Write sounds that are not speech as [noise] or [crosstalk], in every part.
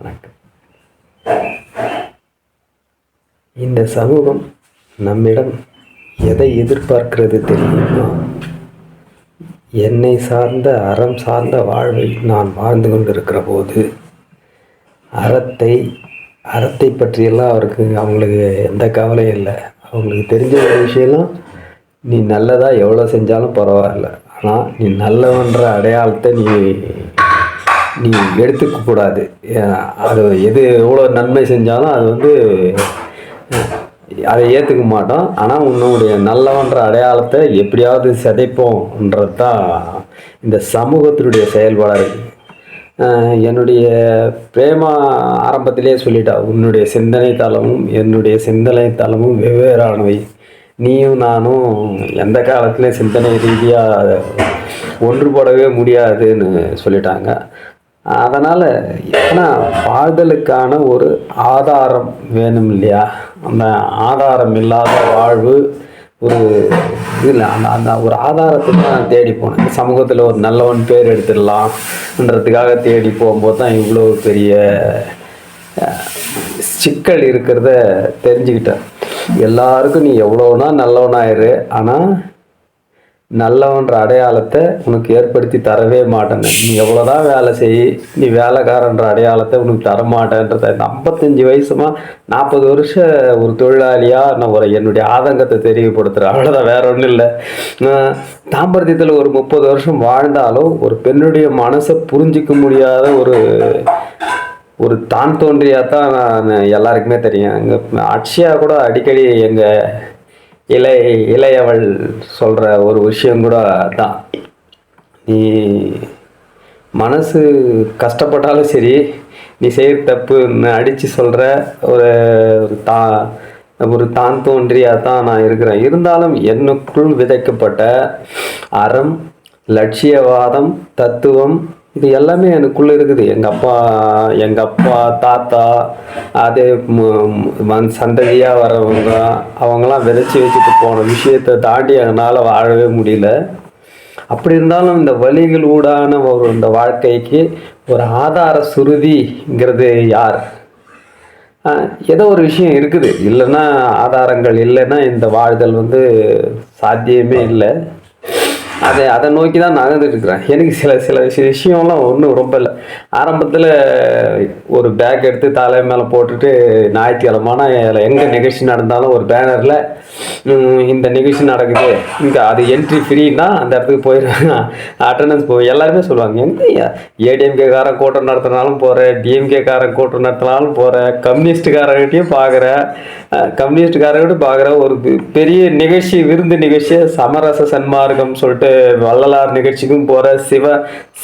வணக்கம். இந்த சமூகம் நம்மிடம் எதை எதிர்பார்க்கிறது தெரியுமா? என்னை சார்ந்த அறம் சார்ந்த வாழ்வை நான் வாழ்ந்து கொண்டிருக்கிற போது அறத்தை அறத்தை பற்றியெல்லாம் அவருக்கு அவங்களுக்கு எந்த கவலையும் இல்லை. அவங்களுக்கு தெரிஞ்ச ஒரு விஷயம்லாம் நீ நல்லதாக எவ்வளோ செஞ்சாலும் பரவாயில்ல. ஆனால் நீ நல்லவன்ற அடையாளத்தை நீ நீ எடுத்துக்கக்கூடாது அது எது எவ்வளோ நன்மை செஞ்சாலும் அது வந்து அதை ஏற்றுக்க மாட்டோம். ஆனால் உன்னுடைய நல்லவன்ற அடையாளத்தை எப்படியாவது சிதைப்போம்ன்றது தான் இந்த சமூகத்தினுடைய செயல்பாடாக இருக்குது என்னுடைய பிரேமா ஆரம்பத்திலே சொல்லிட்டா உன்னுடைய சிந்தனை தளமும் என்னுடைய சிந்தனை தளமும் வெவ்வேறானவை. நீயும் நானும் எந்த காலத்துலேயும் சிந்தனை ரீதியாக ஒன்றுபடவே முடியாதுன்னு சொல்லிட்டாங்க. அதனால் ஏன்னா வாழ்தலுக்கான ஒரு ஆதாரம் வேணும் இல்லையா அந்த ஆதாரம் இல்லாத வாழ்வு ஒரு இல்லை அந்த அந்த ஒரு ஆதாரத்தை தான் நான் தேடி போனேன். சமூகத்தில் ஒரு நல்லவன் பேர் எடுத்துடலாம்ன்றதுக்காக தேடி போகும்போது தான் இவ்வளோ பெரிய சிக்கல் இருக்கிறத தெரிஞ்சுக்கிட்டேன். எல்லாருக்கும் நீ எவ்வளோனா நல்லவனாயிரு ஆனால் நல்லவன்ற அடையாளத்தை உனக்கு ஏற்படுத்தி தரவே மாட்டேன் நீ எவ்வளோதான் வேலை செய் நீ வேலைக்காரன்ற அடையாளத்தை உனக்கு தர மாட்டேன்றத இந்த ஐம்பத்தஞ்சு வயசுமா நாற்பது வருஷம் ஒரு தொழிலாளியாக நான் ஒரு என்னுடைய ஆதங்கத்தை தெரியப்படுத்துகிறேன் அவ்வளோதான் வேற ஒன்றும் இல்லை. தாம்பரத்தியத்தில் ஒரு முப்பது வருஷம் வாழ்ந்தாலும் ஒரு பெண்ணுடைய மனசை புரிஞ்சிக்க முடியாத ஒரு ஒரு தான் தோன்றியாக தான் நான் எல்லாருக்குமே தெரியும். எங்கள் அக்ஷயா கூட அடிக்கடி எங்கள் இளைய இளையவள் சொல்கிற ஒரு விஷயம் கூட தான் நீ மனசு கஷ்டப்பட்டாலும் சரி நீ செய்கிற தப்புன்னு அடித்து சொல்கிற ஒரு ஒரு தா ஒரு தான் தோன்றியாக தான் நான் இருக்கிறேன். இருந்தாலும் என்னுக்குள் விதைக்கப்பட்ட அறம் லட்சியவாதம் தத்துவம் இது எல்லாமே எனக்குள்ளே இருக்குது. எங்கள் அப்பா எங்கள் அப்பா தாத்தா அதே சந்ததியாக வரவங்க அவங்களாம் விதைச்சி வச்சுட்டு போன விஷயத்தை தாண்டி என்னால் வாழவே முடியல. அப்படி இருந்தாலும் இந்த வழிகள் ஊடான ஒரு இந்த வாழ்க்கைக்கு ஒரு ஆதார சுருதிங்கிறது யார்? ஏதோ ஒரு விஷயம் இருக்குது. இல்லைன்னா ஆதாரங்கள் இல்லைன்னா இந்த வாழ்தல் வந்து சாத்தியமே இல்லை. அதை அதை நோக்கி தான் நகர்ந்துட்டு இருக்கிறேன். எனக்கு சில சில விஷயம்லாம் ஒன்றும் ரொம்ப இல்லை. ஆரம்பத்தில் ஒரு பேக் எடுத்து தலை மேலே போட்டுட்டு ஞாயிற்றுக்கிழமான எங்கே நிகழ்ச்சி நடந்தாலும் ஒரு பேனரில் இந்த நிகழ்ச்சி நடக்குது. இங்கே அது என்ட்ரி ஃப்ரீன்னா அந்த இடத்துக்கு போயிடுவாங்க அட்டண்டன்ஸ் போய் எல்லாருமே சொல்லுவாங்க எங்கே ஏடிஎம்கேக்காரன் கூட்டம் நடத்தினாலும் போகிறேன் டிஎம்கேக்காரன் கூட்டம் நடத்தினாலும் போகிறேன் கம்யூனிஸ்டுக்காரர்கிட்டையும் பார்க்குறேன் கம்யூனிஸ்டுக்காரர்கிட்ட பார்க்குற ஒரு பெரிய நிகழ்ச்சி விருந்து நிகழ்ச்சி சமரச சன்மார்க்கம் சொல்லிட்டு வள்ளலார் நிகழ்ச்சிக்கும் போகிற சிவ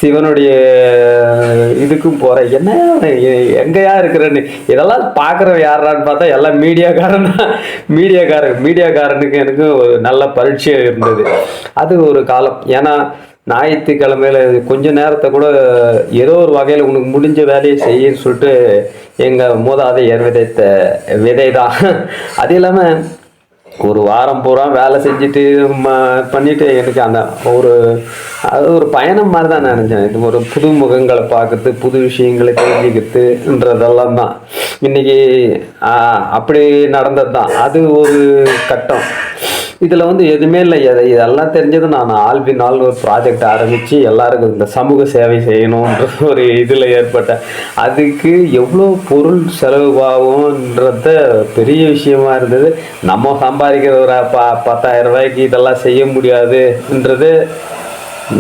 சிவனுடைய இதுக்கும் போகிற என்ன எங்கேயா இருக்கிறேன்னு இதெல்லாம் பார்க்குற யாரான்னு பார்த்தா எல்லாம் மீடியாக்காரன் மீடியாக்காரன் மீடியாக்காரனுக்கு எனக்கு ஒரு நல்ல பரீட்சையாக இருந்தது. அது ஒரு காலம். ஏன்னா ஞாயிற்றுக்கிழமையில கொஞ்சம் நேரத்தை கூட ஏதோ ஒரு வகையில் உனக்கு முடிஞ்ச வேலையை செய்யன்னு சொல்லிட்டு எங்கள் மூதாதையர் விதைத்த விதை தான் அது இல்லாமல் ஒரு வாரம் பூரா வேலை செஞ்சுட்டு ம- பண்ணிட்டு எனக்கு அந்த ஒரு அது ஒரு பயணம் மாதிரி தான் நினச்சேன். இது ஒரு புது முகங்களை பார்க்கறது புது விஷயங்களை தெரிஞ்சுக்கிறதுன்றதெல்லாம் தான். இன்னைக்கு அப்படி நடந்தது தான் அது ஒரு கட்டம். இதில் வந்து எதுவுமே இல்லை. எதை இதெல்லாம் தெரிஞ்சது நான் ஆல்பினால் ஒரு ப்ராஜெக்ட் ஆரம்பித்து எல்லாருக்கும் இந்த சமூக சேவை செய்யணுன்ற [laughs] ஒரு இதில் ஏற்பட்டேன் அதுக்கு எவ்வளோ பொருள் செலவாகும்ன்றத பெரிய விஷயமா இருந்தது. நம்ம சம்பாதிக்கிற ஒரு ப பத்தாயிரம் ரூபாய்க்கு இதெல்லாம் செய்ய முடியாதுன்றது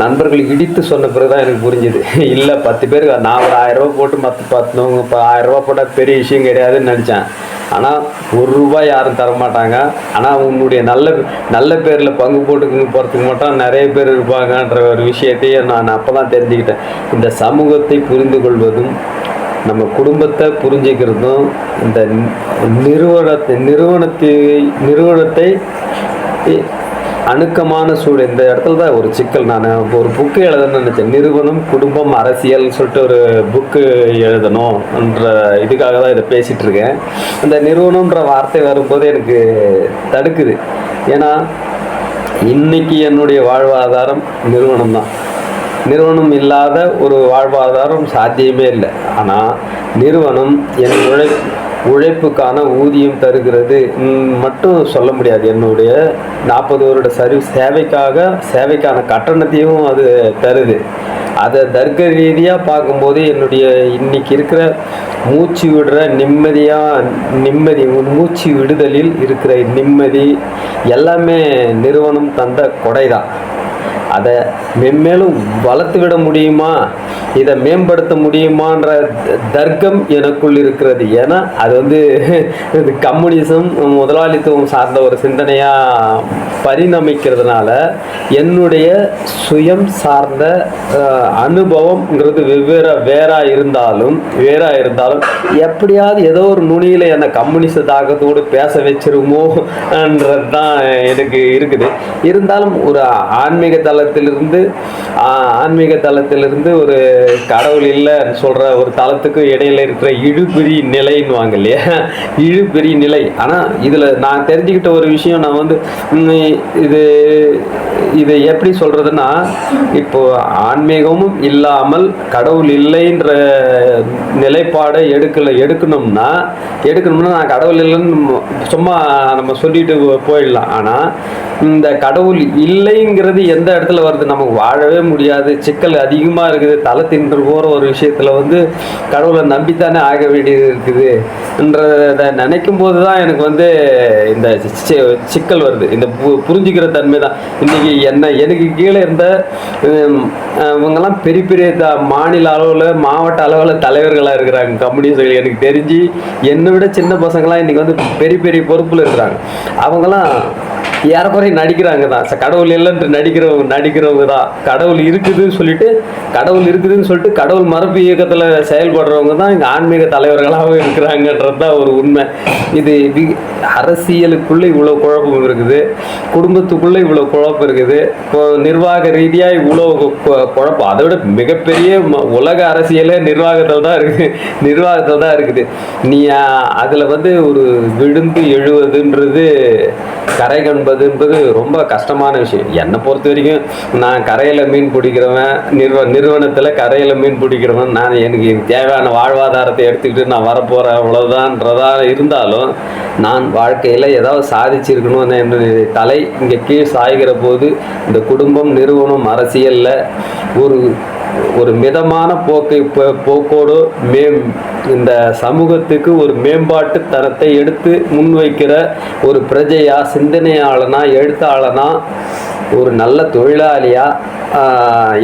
நண்பர்கள் இடித்து சொன்ன பிறகு தான் எனக்கு புரிஞ்சுது. [laughs] இல்லை பத்து பேருக்கு நான் ஒரு ஆயிரம் ரூபாய் போட்டு மற்ற பத்து இப்போ ஆயிரம் ரூபா போட்டால் பெரிய விஷயம் கிடையாதுன்னு நினச்சேன். ஆனால் ஒரு ரூபாய் யாரும் தரமாட்டாங்க. ஆனால் உன்னுடைய நல்ல நல்ல பேரில் பங்கு போட்டுக்கணும் போகிறதுக்கு மட்டும் நிறைய பேர் இருப்பாங்கன்ற ஒரு விஷயத்தையே நான் அப்போ தான் தெரிஞ்சுக்கிட்டேன். இந்த சமூகத்தை புரிந்து கொள்வதும் நம்ம குடும்பத்தை புரிஞ்சுக்கிறதும் இந்த நிறுவனத்தை நிறுவனத்தை நிறுவனத்தை அணுக்கமான சூழல் இந்த இடத்துல தான் ஒரு சிக்கல். நான் ஒரு புக்கு எழுதணும்னு நினச்சேன். நிறுவனம் குடும்பம் அரசியல்னு சொல்லிட்டு ஒரு புக்கு எழுதணும்ன்ற இதுக்காக தான் இதை பேசிகிட்டு இருக்கேன். அந்த நிறுவனம்ன்ற வார்த்தை வரும்போது எனக்கு தடுக்குது. ஏன்னா இன்னைக்கு என்னுடைய வாழ்வாதாரம் நிறுவனம் தான். நிறுவனம் இல்லாத ஒரு வாழ்வாதாரம் சாத்தியமே இல்லை. ஆனால் நிறுவனம் என் உழை உழைப்புக்கான ஊதியம் தருகிறது. மட்டும் சொல்ல முடியாது. என்னுடைய நாற்பது வருட சர்வீஸ் சேவைக்காக சேவைக்கான கட்டணத்தையும் அது தருது. அதை தர்க்க ரீதியாக பார்க்கும்போது என்னுடைய இன்னைக்கு இருக்கிற மூச்சு விடுற நிம்மதியாக நிம்மதி மூச்சு விடுதலில் இருக்கிற நிம்மதி எல்லாமே நிறுவனம் தந்த கொடை தான் அதை மென்மேலும் வளர்த்து விட முடியுமா? இதை மேம்படுத்த முடியுமான்ற த- தர்க்கம் எனக்குள் இருக்கிறது. ஏன்னா அது வந்து இது கம்யூனிசம் முதலாளித்துவம் சார்ந்த ஒரு சிந்தனையாக பரிணமிக்கிறதுனால என்னுடைய சுயம் சார்ந்த அனுபவம்ங்கிறது வெவ்வேறு வேறாக இருந்தாலும் வேறாக இருந்தாலும் எப்படியாவது ஏதோ ஒரு நுனியில் என்னை கம்யூனிச தாக்கத்தோடு பேச வச்சிருமோன்றது தான் எனக்கு இருக்குது. இருந்தாலும் ஒரு ஆன்மீக தளத்திலிருந்து ஆன்மீக தளத்திலிருந்து ஒரு கடவுள் இல்லைன்னு சொல்கிற ஒரு தளத்துக்கு இடையில இருக்கிற இழுபிரி நிலைன்னுவாங்க இல்லையா? இழுபிரி நிலை. ஆனால் இதில் நான் தெரிஞ்சுக்கிட்ட ஒரு விஷயம் நான் வந்து இது இது எப்படி சொல்கிறதுன்னா இப்போ ஆன்மீகமும் இல்லாமல் கடவுள் இல்லைன்ற நிலைப்பாடை எடுக்கல எடுக்கணும்னா எடுக்கணும்னா நான் கடவுள் இல்லைன்னு சும்மா நம்ம சொல்லிட்டு போயிடலாம். ஆனால் இந்த கடவுள் இல்லைங்கிறது எந்த இடத்துல வருது. நமக்கு வாழவே முடியாது. சிக்கல் அதிகமாக இருக்குது. தலை தின்று போகிற ஒரு விஷயத்தில் வந்து கடவுளை நம்பித்தானே ஆக வேண்டியது இருக்குதுன்றத நினைக்கும் போது தான் எனக்கு வந்து இந்த சிக்கல் வருது. இந்த பு- புரிஞ்சுக்கிற தன்மை தான். இன்னைக்கு என்ன எனக்கு கீழே இருந்த இவங்கெல்லாம் பெரிய பெரிய த மாநில அளவில் மாவட்ட அளவில் தலைவர்களாக இருக்கிறாங்க. கம்யூனிஸ்ட்கள் எனக்கு தெரிஞ்சு என்னை விட சின்ன பசங்களாம் இன்னைக்கு வந்து பெரிய பெரிய பொறுப்பில் இருக்கிறாங்க. அவங்கெல்லாம் ஏறக்குறைய நடிக்கிறாங்க தான். கடவுள் இல்லைன்ட்டு நடிக்கிறவங்க நடிக்கிறவங்க தான். கடவுள் இருக்குதுன்னு சொல்லிட்டு கடவுள் இருக்குதுன்னு சொல்லிட்டு கடவுள் மரபு இயக்கத்தில் செயல்படுறவங்க தான் இங்கே ஆன்மீக தலைவர்களாகவும் இருக்கிறாங்கன்றது தான் ஒரு உண்மை. இது அரசியலுக்குள்ளே இவ்வளோ குழப்பம் இருக்குது. குடும்பத்துக்குள்ளே இவ்வளோ குழப்பம் இருக்குது. இப்போ நிர்வாக ரீதியாக இவ்வளோ குழப்பம். அதை விட மிகப்பெரிய ம- உலக அரசியலே நிர்வாகத்தில் தான் இருக்குது நிர்வாகத்தில் தான் இருக்குது. நீ அதில் வந்து ஒரு விழுந்து எழுவதுன்றது கரை காண்பதுன்றது ரொம்ப கஷ்டமான விஷயம். என்னை பொறுத்த வரைக்கும் நான் கரையில் மீன் பிடிக்கிறவன் நிறுவ நிறுவனத்தில் கரையில் மீன் பிடிக்கிறவன் நான் எனக்கு தேவையான வாழ்வாதாரத்தை எடுத்துக்கிட்டு நான் வரப்போகிறேன் அவ்வளோதான்றதா இருந்தாலும் நான் வாழ்க்கையில் ஏதாவது சாதிச்சிருக்கணும் என்னுடைய தலை இங்கே கீழ் சாய்கிற போது இந்த குடும்பம் நிறுவனம் அரசியலில் ஒரு ஒரு மிதமான போக்கை போக்கோடு மேம் இந்த சமூகத்துக்கு ஒரு மேம்பாட்டு தரத்தை எடுத்து முன்வைக்கிற ஒரு பிரஜையா சிந்தனையாளனா எழுத்தாளனா ஒரு நல்ல தொழிலாளியா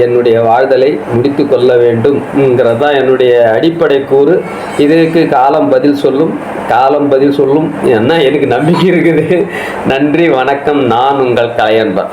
என்னுடைய வாழ்தலை முடித்து கொள்ள வேண்டும்ங்கிறது தான் என்னுடைய அடிப்படை கூறு. இதற்கு காலம் பதில் சொல்லும் காலம் பதில் சொல்லும். என்ன எனக்கு நம்பிக்கை இருக்குது. நன்றி வணக்கம். நான் உங்கள் கலையன்பன்.